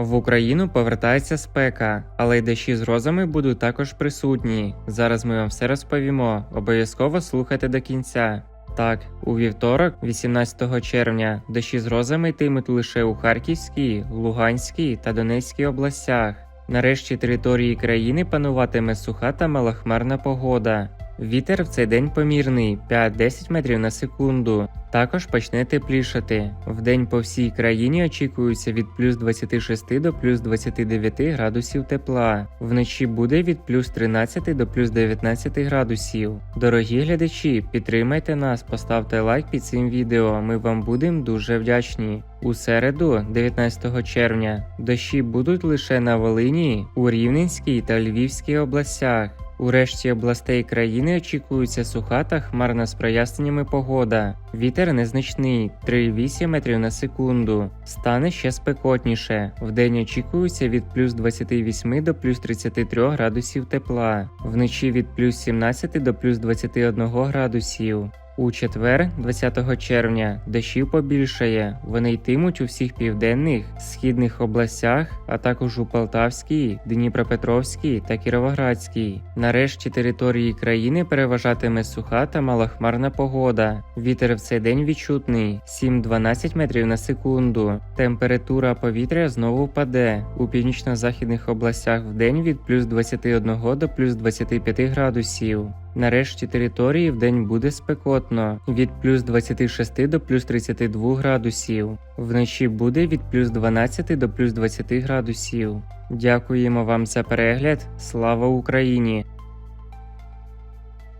В Україну повертається спека, але й дощі з грозами будуть також присутні. Зараз ми вам все розповімо. Обов'язково слухайте до кінця. Так, у вівторок, 18 червня, дощі з грозами йтимуть лише у Харківській, Луганській та Донецькій областях. Нарешті території країни пануватиме суха та малохмарна погода. Вітер в цей день помірний 5-10 метрів на секунду. Також почне теплішати. Вдень по всій країні очікується від плюс 26 до плюс 29 градусів тепла. Вночі буде від плюс 13 до плюс 19 градусів. Дорогі глядачі, підтримайте нас, поставте лайк під цим відео. Ми вам будемо дуже вдячні. У середу, 19 червня, дощі будуть лише на Волині, у Рівненській та Львівській областях. У решті областей країни очікується суха та хмарна з проясненнями погода. Вітер незначний 3,8 метрів на секунду. Стане ще спекотніше. Вдень очікується від плюс 28 до плюс 33 градусів тепла, вночі від плюс 17 до плюс 21 градусів. У четвер, 20 червня, дощів побільшає. Вони йтимуть у всіх південних, східних областях, а також у Полтавській, Дніпропетровській та Кіровоградській. Нарешті території країни переважатиме суха та малохмарна погода. Вітер в цей день відчутний 7-12 метрів на секунду. Температура повітря знову впаде. У північно-західних областях в день від плюс 21 до плюс 25 градусів. Нарешті території в день буде спекотно від плюс 26 до плюс 32 градусів. Вночі буде від плюс 12 до плюс 20 градусів. Дякуємо вам за перегляд. Слава Україні!